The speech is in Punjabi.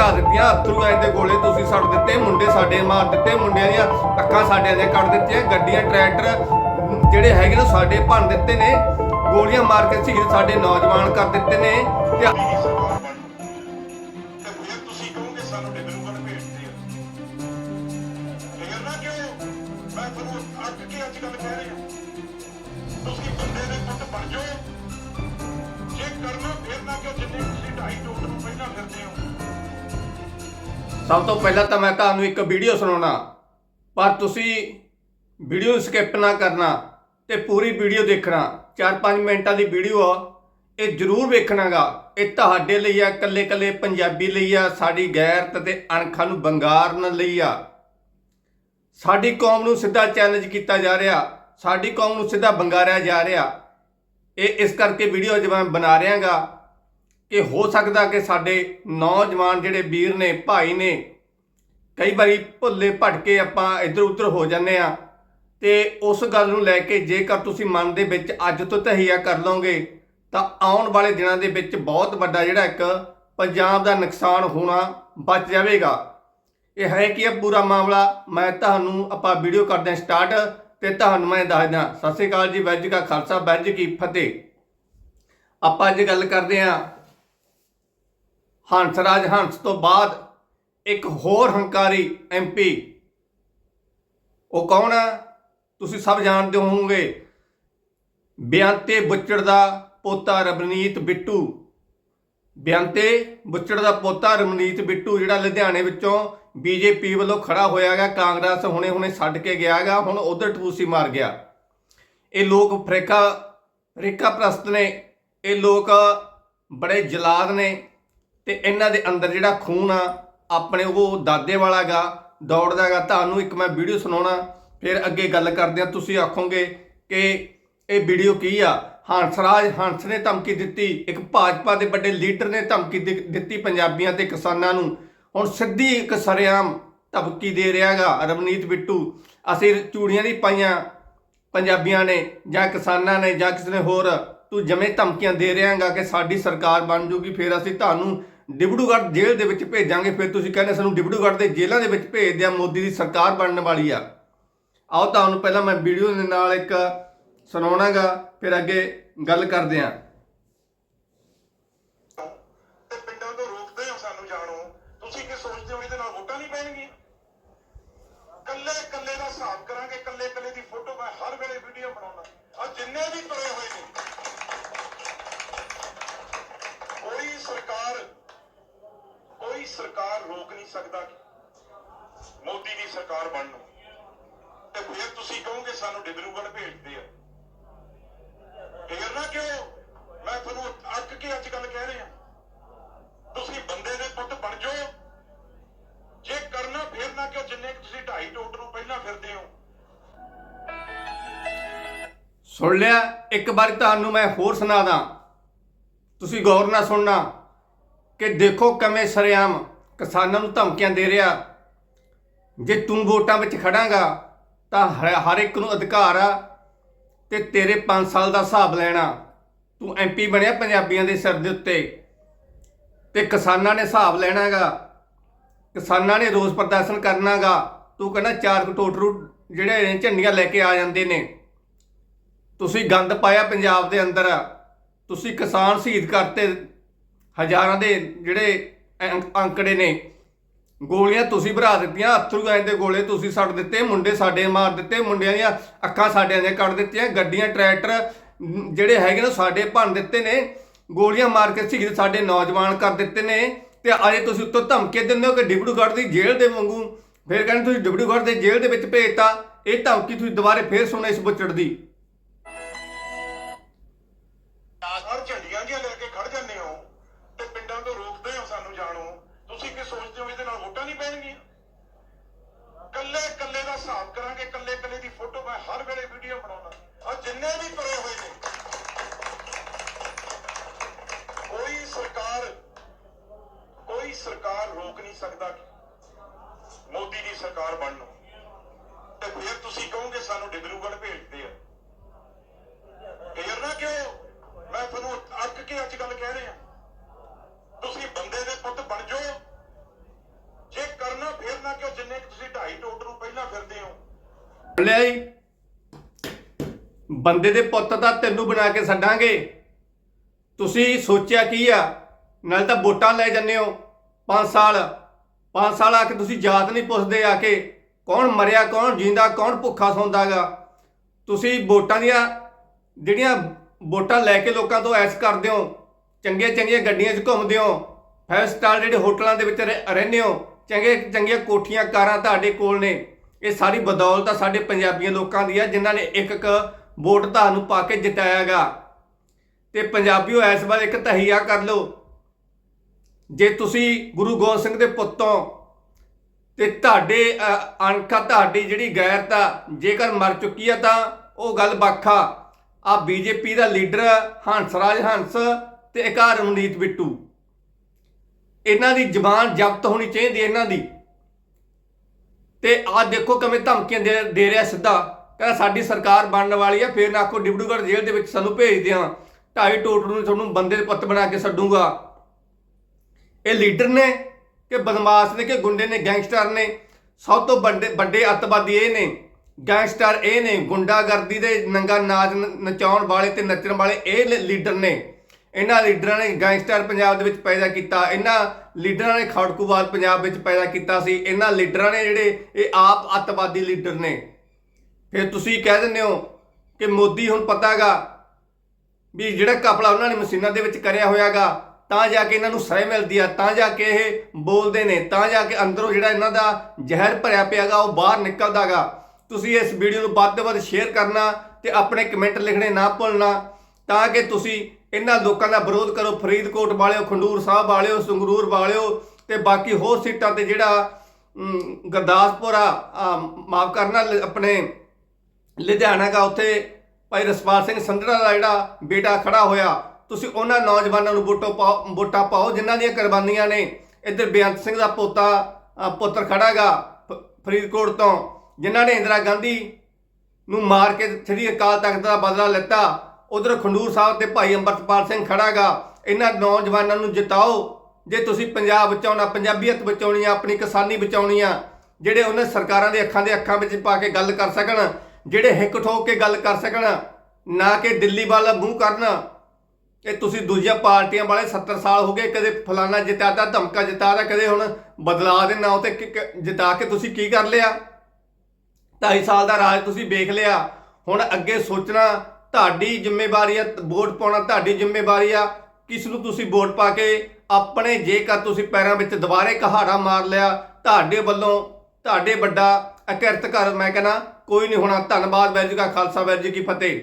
ਭਰਾ ਦਿੱਤੀਆਂ, ਅਥਰੂ ਐ ਦੇ ਗੋਲੇ ਤੁਸੀਂ ਛੱਡ ਦਿੱਤੇ, ਮੁੰਡੇ ਸਾਡੇ ਮਾਰ ਦਿੱਤੇ, ਮੁੰਡਿਆਂ ਦੀਆਂ ਅੱਖਾਂ ਸਾਡੇ ਦੇ ਕੱਢ ਦਿੱਤੀਆਂ, ਗੱਡੀਆਂ, ਟਰੈਕਟਰ ਜਿਹੜੇ ਹੈਗੇ ਨੇ ਸਾਡੇ ਭੰਨ ਦਿੱਤੇ ਨੇ, ਗੋਲੀਆਂ ਮਾਰ ਕੇ ਸ਼ਹੀਦ ਸਾਡੇ ਨੌਜਵਾਨ ਕਰ ਦਿੱਤੇ ਨੇ, ਤੇ ਤੁਸੀਂ ਕਹੋਗੇ ਸਾਨੂੰ ਡਿਬਰੂਗੜ੍ਹ ਭੇਜਦੇ ਆ ਫੇਰ ਕਿਉਂ? ਮੈਂ ਤੁਹਾਨੂੰ ਅੱਕ ਕੇ ਅੱਜ ਗੱਲ ਕਹਿ ਰਿਹਾ ਤੁਸੀਂ ਬੰਦੇ ਦੇ ਪੁੱਤ ਬਣ ਜਾਓ। ਜੇ ਕਰਨਾ ਫਿਰ ਨਾ ਕਿਉਂ? ਜਿੰਨੇ ਤੁਸੀਂ ਢਾਈ ਟੋਟ ਨੂੰ ਪਹਿਲਾਂ ਫਿਰਦੇ ਹੋ। ਸਭ ਤੋਂ ਪਹਿਲਾਂ ਤਾਂ ਮੈਂ ਤੁਹਾਨੂੰ ਇੱਕ ਵੀਡੀਓ ਸੁਣਾਉਣਾ। ਪਰ ਤੁਸੀਂ ਵੀਡੀਓ ਨੂੰ ਸਕਿਪ ਨਾ ਕਰਨਾ ਤੇ ਪੂਰੀ ਵੀਡੀਓ ਦੇਖਣਾ। 4-5 ਮਿੰਟਾਂ ਦੀ ਵੀਡੀਓ ਆ। ਇਹ ਜ਼ਰੂਰ ਵੇਖਣਾਗਾ। ਇਹ ਤੁਹਾਡੇ ਲਈ ਆ ਇਕੱਲੇ ਇਕੱਲੇ ਪੰਜਾਬੀ ਲਈ ਆ, ਸਾਡੀ ਗੈਰਤ ਤੇ ਅਣਖਾਂ ਨੂੰ ਬੰਗਾਰਨ ਲਈ ਆ। ਸਾਡੀ ਕੌਮ ਨੂੰ ਸਿੱਧਾ ਚੈਲੰਜ ਕੀਤਾ ਜਾ ਰਿਹਾ। ਸਾਡੀ ਕੌਮ ਨੂੰ ਸਿੱਧਾ ਬੰਗਾਰਿਆ ਜਾ ਰਿਹਾ। ਇਹ ਇਸ ਕਰਕੇ ਵੀਡੀਓ ਅੱਜ ਮੈਂ ਬਣਾ ਰਿਹਾਗਾ। ਕਿ ਹੋ ਸਕਦਾ ਕਿ ਸਾਡੇ ਨੌਜਵਾਨ ਜਿਹੜੇ ਵੀਰ ਨੇ, ਭਾਈ ਨੇ, ਕਈ ਵਾਰੀ ਭੁੱਲੇ ਭਟਕੇ ਆਪਾਂ ਇੱਧਰ ਉੱਧਰ ਹੋ ਜਾਂਦੇ ਆ ਤੇ ਉਸ ਗੱਲ ਨੂੰ ਲੈ ਕੇ ਜੇਕਰ ਤੁਸੀਂ ਮਨ ਦੇ ਵਿੱਚ ਅੱਜ ਤੋਂ ਤਹੀਆ ਕਰ ਲਓਗੇ, ਤਾਂ ਆਉਣ ਵਾਲੇ ਦਿਨਾਂ ਦੇ ਵਿੱਚ ਬਹੁਤ ਵੱਡਾ ਜਿਹੜਾ ਇੱਕ ਪੰਜਾਬ ਦਾ ਨੁਕਸਾਨ ਹੋਣਾ ਬਚ ਜਾਵੇਗਾ। ਇਹ ਹੈ ਕਿ ਇਹ ਪੂਰਾ ਮਾਮਲਾ? ਮੈਂ ਤੁਹਾਨੂੰ ਆਪਾਂ ਵੀਡੀਓ ਕਰਦੇ ਹਾਂ ਸਟਾਰਟ ਤੇ ਤੁਹਾਨੂੰ ਮੈਂ ਦੱਸਦਾ ਸਤਿ ਸ਼੍ਰੀ ਅਕਾਲ ਜੀ ਵੈਜ ਕਾ ਖਾਲਸਾ ਵੈਜ ਕੀ ਫਤਿਹ। ਆਪਾਂ ਅੱਜ ਗੱਲ ਕਰਦੇ ਹਾਂ ਹੰਸਰਾਜ ਹੰਸ ਤੋਂ ਬਾਅਦ ਇੱਕ ਹੋਰ ਹੰਕਾਰੀ ਐਮਪੀ ਉਹ ਕੌਣ ਹੈ ਤੁਸੀਂ ਸਭ ਜਾਣਦੇ ਹੋਵੋਗੇ। ਬਿਆੰਤੇ ਬੁੱਚੜ ਦਾ ਪੋਤਾ ਰਵਨੀਤ ਬਿੱਟੂ। ਬਿਆੰਤੇ ਬੁੱਚੜ ਦਾ ਪੋਤਾ ਰਵਨੀਤ ਬਿੱਟੂ, ਜਿਹੜਾ ਲੁਧਿਆਣੇ ਵਿੱਚੋਂ ਬੀਜੇਪੀ ਵੱਲੋਂ ਖੜਾ ਹੋਇਆਗਾ ਕਾਂਗਰਸ ਹੁਣੇ ਹੁਣੇ ਛੱਡ ਕੇ ਗਿਆਗਾ ਹੁਣ ਉਧਰ ਟਪੂਸੀ ਮਾਰ ਗਿਆ। ਇਹ ਲੋਕ ਫਰੇਕਾ ਫਰੇਕਾ ਪ੍ਰਸਤ ਨੇ। ਇਹ ਲੋਕ ਬੜੇ ਜਲਾਦ ਨੇ। ਤੇ ਇਹਨਾਂ ਦੇ ਅੰਦਰ ਜਿਹੜਾ ਖੂਨ ਆ, ਆਪਣੇ ਉਹ ਦਾਦੇ ਵਾਲਾਗਾ, ਦੌੜਦਾਗਾ, ਤੁਹਾਨੂੰ ਇੱਕ ਮੈਂ ਵੀਡੀਓ ਸੁਣਾਉਣਾ, ਫਿਰ ਅੱਗੇ ਗੱਲ ਕਰਦੇ ਆ, ਤੁਸੀਂ ਆਖੋਗੇ ਕਿ ਇਹ ਵੀਡੀਓ ਕੀ ਆ? ਹੰਸਰਾਜ ਹੰਸ ਨੇ ਧਮਕੀ ਦਿੱਤੀ, ਇੱਕ ਭਾਜਪਾ ਦੇ ਵੱਡੇ ਲੀਡਰ ਨੇ ਧਮਕੀ ਦਿ- ਦਿੱਤੀ ਪੰਜਾਬੀਆਂ ਤੇ ਕਿਸਾਨਾਂ ਨੂੰ। ਹੁਣ ਸਿੱਧੀ ਇੱਕ ਸਰੇਆਮ ਧਮਕੀ ਦੇ ਰਿਹਾਗਾ, ਰਵਨੀਤ ਬਿੱਟੂ। ਅਸੀਂ ਚੂੜੀਆਂ ਨਹੀਂ ਪਾਈਆਂ, ਪੰਜਾਬੀਆਂ ਨੇ ਜਾਂ ਕਿਸਾਨਾਂ ਨੇ ਜਾਂ ਕਿਸੇ ਨੇ ਹੋਰ ਤੂੰ ਜਮੇ ਧਮਕੀਆਂ ਦੇ ਰਿਹਾਗਾ ਕਿ ਸਾਡੀ ਸਰਕਾਰ ਬਣ ਜੂਗੀ, ਫਿਰ ਅਸੀਂ ਤੁਹਾਨੂੰ ਡਿਬੜੂਗੜ੍ਹ ਜੇਲ੍ਹ ਦੇ ਵਿੱਚ ਭੇਜਾਂਗੇ, ਫਿਰ ਤੁਸੀਂ ਕਹਿੰਦੇ ਸਾਨੂੰ ਡਿਬੜੂਗੜ੍ਹ ਦੇ ਜੇਲ੍ਹਾਂ ਦੇ ਵਿੱਚ ਭੇਜ ਦਿਆ ਮੋਦੀ ਦੀ ਸਰਕਾਰ ਬਣਨ ਵਾਲੀ ਆ। ਆਓ ਤੁਹਾਨੂੰ ਪਹਿਲਾਂ ਮੈਂ ਵੀਡੀਓ ਦੇ ਨਾਲ ਇੱਕ ਸੁਣਾਉਣਾਗਾ, ਫਿਰ ਅੱਗੇ ਗੱਲ ਕਰਦੇ ਆਂ। ਤੇ ਪਿੰਡਾਂ ਤੋਂ ਰੋਕਦੇ ਹੋ ਸਾਨੂੰ ਜਾਣੋ, ਤੁਸੀਂ ਕੀ ਸੋਚਦੇ ਹੋ ਇਹਦੇ ਨਾਲ ਵੋਟਾਂ ਨਹੀਂ ਪੈਣਗੀਆਂ? ਕੱਲੇ ਕੱਲੇ ਦਾ ਹਿਸਾਬ ਕਰਾਂਗੇ ਕੱਲੇ ਕੱਲੇ ਦੀ ਫੋਟੋ ਮੈਂ ਹਰ ਵੇਲੇ ਵੀਡੀਓ ਬਣਾਉਣਾ ਆ ਜਿੰਨੇ ਵੀ ਤੁਰੇ ਹੋਏ ਨੇ ਕੋਈ ਸਰਕਾਰ ਕੋਈ ਸਰਕਾਰ ਰੋਕ ਨਹੀਂ ਸਕਦਾ ਮੋਦੀ ਦੀ ਸਰਕਾਰ ਬਣਨ ਨੂੰ। ਤੇ ਫਿਰ ਤੁਸੀਂ ਕਹੋਗੇ ਸਾਨੂੰ ਡਿਬਰੂਗੜ੍ਹ ਭੇਜਦੇ ਆ। ਫੇਰ ਨਾ ਕਿਉਂ? ਮੈਂ ਤੁਹਾਨੂੰ ਅੱਕ ਕੇ ਅੱਜ ਗੱਲ ਕਹਿ ਰਿਹਾ। ਤੁਸੀਂ ਬੰਦੇ ਦੇ ਪੁੱਤ ਬਣ ਜਾਓ। ਜੇ ਕਰਨਾ ਫੇਰ ਨਾ ਕਿਉਂ? ਜਿੰਨੇ ਤੁਸੀਂ ਢਾਈ ਟੋਟ ਨੂੰ ਪਹਿਲਾਂ ਫਿਰਦੇ ਹੋ। ਸੁਣ ਲਿਆ, ਇੱਕ ਵਾਰੀ ਤੁਹਾਨੂੰ ਮੈਂ ਹੋਰ ਸੁਣਾ ਦਾਂ। ਤੁਸੀਂ ਗੌਰ ਨਾਲ ਸੁਣਨਾ। ਕਿ ਦੇਖੋ ਕਿਵੇਂ ਸਰੇਆਮ ਕਿਸਾਨਾਂ ਨੂੰ ਧਮਕੀਆਂ ਦੇ ਰਿਹਾ। ਜੇ ਤੂੰ ਵੋਟਾਂ ਵਿੱਚ ਖੜਾਂਗਾ, ਤਾਂ ਹਰ ਹਰ ਇੱਕ ਨੂੰ ਅਧਿਕਾਰ ਆ ਤੇ ਤੇਰੇ 5 ਸਾਲ ਦਾ ਹਿਸਾਬ ਲੈਣਾ। ਤੂੰ ਐਮਪੀ ਬਣਿਆ ਪੰਜਾਬੀਆਂ ਦੇ ਸਿਰ ਦੇ ਉੱਤੇ ਤੇ ਕਿਸਾਨਾਂ ਨੇ ਹਿਸਾਬ ਲੈਣਾਗਾ। ਕਿਸਾਨਾਂ ਨੇ ਰੋਸ ਪ੍ਰਦਰਸ਼ਨ ਕਰਨਾਗਾ। ਤੂੰ ਕਹਿੰਦਾ ਚਾਰ ਕਟੋਟਰੂ ਜਿਹੜੇ ਨੇ ਝੰਡੀਆਂ ਲੈ ਕੇ ਆ ਜਾਂਦੇ ਨੇ। ਤੁਸੀਂ ਗੰਦ ਪਾਇਆ ਪੰਜਾਬ ਦੇ ਅੰਦਰ। ਤੁਸੀਂ ਕਿਸਾਨ ਸ਼ਹੀਦ ਕਰਤੇ ਹਜ਼ਾਰਾਂ ਦੇ ਜਿਹੜੇ ਅੰਕੜੇ ਨੇ, ਗੋਲੀਆਂ ਤੁਸੀਂ ਭਰਾ ਦਿੱਤੀਆਂ ਅਥਰੂ ਐ ਦੇ ਗੋਲੇ ਤੁਸੀਂ ਛੱਡ ਦਿੱਤੇ, ਮੁੰਡੇ ਸਾਡੇ ਮਾਰ ਦਿੱਤੇ, ਮੁੰਡਿਆਂ ਦੀਆਂ ਅੱਖਾਂ ਸਾਡਿਆਂ ਦੀਆਂ ਕੱਢ ਦਿੱਤੀਆਂ, ਗੱਡੀਆਂ, ਟਰੈਕਟਰ, ਜਿਹੜੇ ਹੈਗੇ ਨੇ ਸਾਡੇ ਭੰਨ ਦਿੱਤੇ ਨੇ, ਗੋਲੀਆਂ ਮਾਰ ਕੇ ਸ਼ਹੀਦ ਸਾਡੇ ਨੌਜਵਾਨ ਕਰ ਦਿੱਤੇ ਨੇ ਤੇ ਅਜੇ ਤੁਸੀਂ ਉੱਤੋਂ ਧਮਕੇ ਦਿੰਦੇ ਹੋ ਕਿ ਡਿਬੜੂਗੜ੍ਹ ਦੀ ਜੇਲ੍ਹ ਦੇ ਵਾਂਗੂ। ਫਿਰ ਕਹਿੰਦੇ ਤੁਸੀਂ ਡਿਬੜੂਗੜ੍ਹ ਦੇ ਜੇਲ੍ਹ ਦੇ ਵਿੱਚ ਭੇਜਤਾ, ਇਹ ਧਮਕੀ ਤੁਸੀਂ ਦੁਬਾਰੇ ਫੇਰ ਸੁਣੋ ਇਸ ਬੁੱਚੜ ਦੀ। ਫਿਰ ਤੁਸੀਂ ਕਹੋਗੇ ਸਾਨੂੰ ਡਿਬਰੂਗੜ੍ਹ ਭੇਜਦੇ ਆ। ਕਲੀਅਰ ਨਾ ਕਿਉਂ? ਮੈਂ ਤੁਹਾਨੂੰ ਅੱਕ ਕੇ ਅੱਜ ਗੱਲ ਕਹਿ ਰਿਹਾ। ਤੁਸੀਂ ਬੰਦੇ ਦੇ ਪੁੱਤ ਬਣ ਜਾਓ। ਜੇ ਕਰਨਾ ਫਿਰ ਨਾ ਕਿਉਂ? ਜਿੰਨੇ ਤੁਸੀਂ 2.5 ਟੋਟ ਨੂੰ ਪਹਿਲਾਂ ਫਿਰਦੇ ਹੋ। ਲੈ ਬੰਦੇ ਦੇ ਪੁੱਤ ਦਾ ਤੈਨੂੰ ਬਣਾ ਕੇ ਛੱਡਾਂਗੇ। ਤੁਸੀਂ ਸੋਚਿਆ ਕੀ ਆ? ਨਾਲ ਤਾਂ ਵੋਟਾਂ ਲੈ ਜੰਨੇ ਹੋ। 5 ਸਾਲ 5 ਸਾਲ ਆ ਕੇ ਤੁਸੀਂ ਜਾਤ ਨਹੀਂ ਪੁੱਛਦੇ ਆ ਕੇ। ਕੌਣ ਮਰਿਆ, ਕੌਣ ਜਿੰਦਾ ਕੌਣ ਭੁੱਖਾ ਸੌਂਦਾਗਾ ਤੁਸੀਂ ਵੋਟਾਂ ਦੀਆਂ ਜਿਹੜੀਆਂ ਵੋਟਾਂ ਲੈ ਕੇ ਲੋਕਾਂ ਤੋਂ ਐਸ ਕਰਦੇ ਹੋ ਚੰਗੀਆਂ ਚੰਗੀਆਂ ਗੱਡੀਆਂ 'ਚ ਘੁੰਮਦੇ ਹੋ ਫਾਈਵ ਸਟਾਰ ਜਿਹੜੇ ਹੋਟਲਾਂ ਦੇ ਵਿੱਚ ਰਹਿ- ਰਹਿੰਦੇ ਹੋ, ਚੰਗੇ, ਚੰਗੀਆਂ ਕੋਠੀਆਂ, ਕਾਰਾਂ ਤੁਹਾਡੇ ਕੋਲ ਨੇ, ਇਹ ਸਾਰੀ ਬਦੌਲਤ ਆ ਸਾਡੇ ਪੰਜਾਬੀਆਂ ਲੋਕਾਂ ਦੀ ਆ, ਜਿਨ੍ਹਾਂ ਨੇ ਇੱਕ ਇੱਕ ਵੋਟ ਤੁਹਾਨੂੰ ਪਾ ਕੇ ਜਿਤਾਇਆਗਾ ਤੇ ਪੰਜਾਬੀਓ, ਇਸ ਵਾਰ ਇੱਕ ਤਹੀਆ ਕਰ ਲਓ। ਜੇ ਤੁਸੀਂ ਗੁਰੂ ਗੋਬਿੰਦ ਸਿੰਘ ਦੇ ਪੁੱਤੋਂ ਤੇ ਤੁਹਾਡੇ ਅ, ਅਣਖਾ ਤੁਹਾਡੀ ਜਿਹੜੀ ਗੈਰਤਾ ਜੇਕਰ ਮਰ ਚੁੱਕੀ ਆ ਤਾਂ ਉਹ ਗੱਲ ਵੱਖਾ ਆ। ਬੀਜੇਪੀ ਦਾ ਲੀਡਰ ਹੰਸਰਾਜ ਹੰਸ ਤੇ ਇੱਕ ਆਹ ਰਮਨੀਤ ਬਿੱਟੂ। ਇਹਨਾਂ ਦੀ ਜ਼ਬਾਨ ਜ਼ਬਤ ਹੋਣੀ ਚਾਹੀਦੀ ਇਹਨਾਂ ਦੀ। ਤੇ ਆਹ ਦੇਖੋ ਕਿਵੇਂ ਧਮਕੀਆਂ ਦੇ ਦੇ ਰਿਹਾ ਸਿੱਧਾ। ਕਹਿੰਦਾ ਸਾਡੀ ਸਰਕਾਰ ਬਣਨ ਵਾਲੀ ਆ ਫੇਰ ਨਾ ਕੋ ਡਿਬੜੂਗੜ੍ਹ ਜੇਲ੍ਹ ਦੇ ਵਿੱਚ ਸਾਨੂੰ ਭੇਜ ਦਿਆਂ। ਢਾਈ ਟੋਟ ਨੂੰ ਤੁਹਾਨੂੰ ਬੰਦੇ ਦੇ ਪੱਤ ਬਣਾ ਕੇ ਛੱਡੂਗਾ ਇਹ ਲੀਡਰ ਨੇ ਕਿ ਬਦਮਾਸ਼ ਨੇ, ਕਿ ਗੁੰਡੇ ਨੇ, ਗੈਂਗਸਟਰ ਨੇ, ਸਭ ਤੋਂ ਵੱਡੇ ਵੱਡੇ ਅੱਤਵਾਦੀ ਇਹ ਨੇ, ਗੈਂਗਸਟਰ ਇਹ ਨੇ, ਗੁੰਡਾਗਰਦੀ ਦੇ ਨੰਗਾ ਨਾਚ ਨ- ਨਚਾਉਣ ਵਾਲੇ ਤੇ ਨੱਚਣ ਵਾਲੇ ਇਹ ਲ- ਲੀਡਰ ਨੇ। ਇਹਨਾਂ ਲੀਡਰਾਂ ਨੇ ਗੈਂਗਸਟਰ ਪੰਜਾਬ ਦੇ ਵਿੱਚ ਪੈਦਾ ਕੀਤਾ, ਇਹਨਾਂ ਲੀਡਰਾਂ ਨੇ ਖੜਕੂਵਾਦ ਪੰਜਾਬ ਵਿੱਚ ਪੈਦਾ ਕੀਤਾ ਸੀ, ਇਹਨਾਂ ਲੀਡਰਾਂ ਨੇ ਜਿਹੜੇ ਇਹ ਆਪ ਅੱਤਵਾਦੀ ਲੀਡਰ ਨੇ। ਫਿਰ ਤੁਸੀਂ ਕਹਿ ਦਿੰਦੇ ਹੋ ਕਿ ਮੋਦੀ ਹੁਣ ਪਤਾਗਾ ਵੀ ਜਿਹੜਾ ਕਪੜਾ ਉਹਨਾਂ ਨੇ ਮਸ਼ੀਨਾਂ ਦੇ ਵਿੱਚ ਕਰਿਆ ਹੋਇਆਗਾ ਤਾਂ ਜਾ ਕੇ ਇਹਨਾਂ ਨੂੰ ਸਹਿ ਮਿਲਦੀ ਆ ਤਾਂ ਜਾ ਕੇ ਇਹ ਬੋਲਦੇ ਨੇ ਤਾਂ ਜਾ ਕੇ ਅੰਦਰੋਂ ਜਿਹੜਾ ਇਹਨਾਂ ਦਾ ਜ਼ਹਿਰ ਭਰਿਆ ਪਿਆਗਾ ਉਹ ਬਾਹਰ ਨਿਕਲਦਾਗਾ। ਤੁਸੀਂ ਇਸ ਵੀਡੀਓ ਨੂੰ ਵੱਧ ਤੋਂ ਵੱਧ ਸ਼ੇਅਰ ਕਰਨਾ ਤੇ ਆਪਣੇ ਕਮੈਂਟ ਲਿਖਣੇ ਨਾ ਭੁੱਲਣਾ ਤਾਂ ਕਿ ਤੁਸੀਂ ਇਹਨਾਂ ਲੋਕਾਂ ਦਾ ਵਿਰੋਧ ਕਰੋ। ਫਰੀਦਕੋਟ ਵਾਲਿਓ ਖੰਡੂਰ ਸਾਹਿਬ ਵਾਲਿਓ ਸੰਗਰੂਰ ਵਾਲਿਓ ਤੇ ਬਾਕੀ ਹੋਰ ਸੀਟਾਂ ਤੇ ਜਿਹੜਾ ਅਮ, ਗੁਰਦਾਸਪੁਰ ਆ ਮਾਫ ਕਰਨਾ ਆਪਣੇ ਲੁਧਿਆਣਾ ਦਾ ਉੱਥੇ ਭਾਈ ਰਸਪਾਲ ਸਿੰਘ ਸੰਧੜਾ ਦਾ ਜਿਹੜਾ ਬੇਟਾ ਖੜਾ ਹੋਇਆ ਤੁਸੀਂ ਉਹਨਾਂ ਨੌਜਵਾਨਾਂ ਨੂੰ ਵੋਟੋ ਪਾਓ ਵੋਟਾਂ ਪਾਓ ਜਿਨ੍ਹਾਂ ਦੀਆਂ ਕੁਰਬਾਨੀਆਂ ਨੇ। ਇੱਧਰ ਬੇਅੰਤ ਸਿੰਘ ਦਾ ਪੋਤਾ ਅ, ਪੁੱਤਰ ਖੜਾਗਾ ਫਰੀਦਕੋਟ ਤੋਂ ਜਿਨ੍ਹਾਂ ਨੇ ਇੰਦਰਾ ਗਾਂਧੀ ਨੂੰ ਮਾਰ ਕੇ ਸ੍ਰੀ ਅਕਾਲ ਤਖਤ ਦਾ ਬਦਲਾ ਲਿੱਤਾ। ਉਧਰ ਖੰਡੂਰ ਸਾਹਿਬ ਤੇ ਭਾਈ ਅੰਮ੍ਰਿਤਪਾਲ ਸਿੰਘ ਖੜਾਗਾ ਇਹਨਾਂ ਨੌਜਵਾਨਾਂ ਨੂੰ ਜਿਤਾਓ। ਜੇ ਤੁਸੀਂ ਪੰਜਾਬ ਬਚਾਉਣਾ ਪੰਜਾਬੀਅਤ ਬਚਾਉਣੀ ਆ ਆਪਣੀ ਕਿਸਾਨੀ ਬਚਾਉਣੀ ਆ ਜਿਹੜੇ ਉਹਨਾਂ ਸਰਕਾਰਾਂ ਦੇ ਅੱਖਾਂ ਦੇ ਅੱਖਾਂ ਵਿੱਚ ਪਾ ਕੇ ਗੱਲ ਕਰ ਸਕਣ ਜਿਹੜੇ ਹਿੱਕ ਠੋਕ ਕੇ ਗੱਲ ਕਰ ਸਕਣ ਨਾ ਕਿ ਦਿੱਲੀ ਵੱਲ ਮੂੰਹ ਕਰਨ ਇਹ ਤੁਸੀਂ ਦੂਜੀਆਂ ਪਾਰਟੀਆਂ ਵਾਲੇ 70 ਸਾਲ ਹੋ ਗਏ, ਕਦੇ ਫਲਾਣਾ ਜਿਤਾਤਾ ਧਮਕਾ ਜਿਤਾਤਾ ਕਦੇ ਹੁਣ ਬਦਲਾ ਦੇ ਨਾਂ ਤੇ ਕਿ- ਕਿ- ਜਿਤਾ ਕੇ ਤੁਸੀਂ ਕੀ ਕਰ ਲਿਆ? 2.5 ਸਾਲ ਦਾ ਰਾਜ ਤੁਸੀਂ ਵੇਖ ਲਿਆ। ਹੁਣ ਅੱਗੇ ਸੋਚਣਾ, ਤੁਹਾਡੀ ਜ਼ਿੰਮੇਵਾਰੀ ਆ, ਵੋਟ ਪਾਉਣਾ ਤੁਹਾਡੀ ਜ਼ਿੰਮੇਵਾਰੀ ਆ। ਕਿਸ ਨੂੰ ਤੁਸੀਂ ਵੋਟ ਪਾ ਕੇ ਆਪਣੇ ਜੇਕਰ ਤੁਸੀਂ ਪੈਰਾਂ ਵਿੱਚ ਦੁਬਾਰੇ ਕਹਾੜਾ ਮਾਰ ਲਿਆ, ਤੁਹਾਡੇ ਵੱਲੋਂ ਤੁਹਾਡੇ ਵੱਡਾ ਅਕਿਰਤ ਘਰ ਮੈਂ ਕਹਿੰਦਾ, ਕੋਈ ਨਹੀਂ ਹੋਣਾ। ਧੰਨਵਾਦ ਵੈਰ ਜੀ ਖਾਲਸਾ ਵੈਰ ਕੀ ਫਤਿਹ।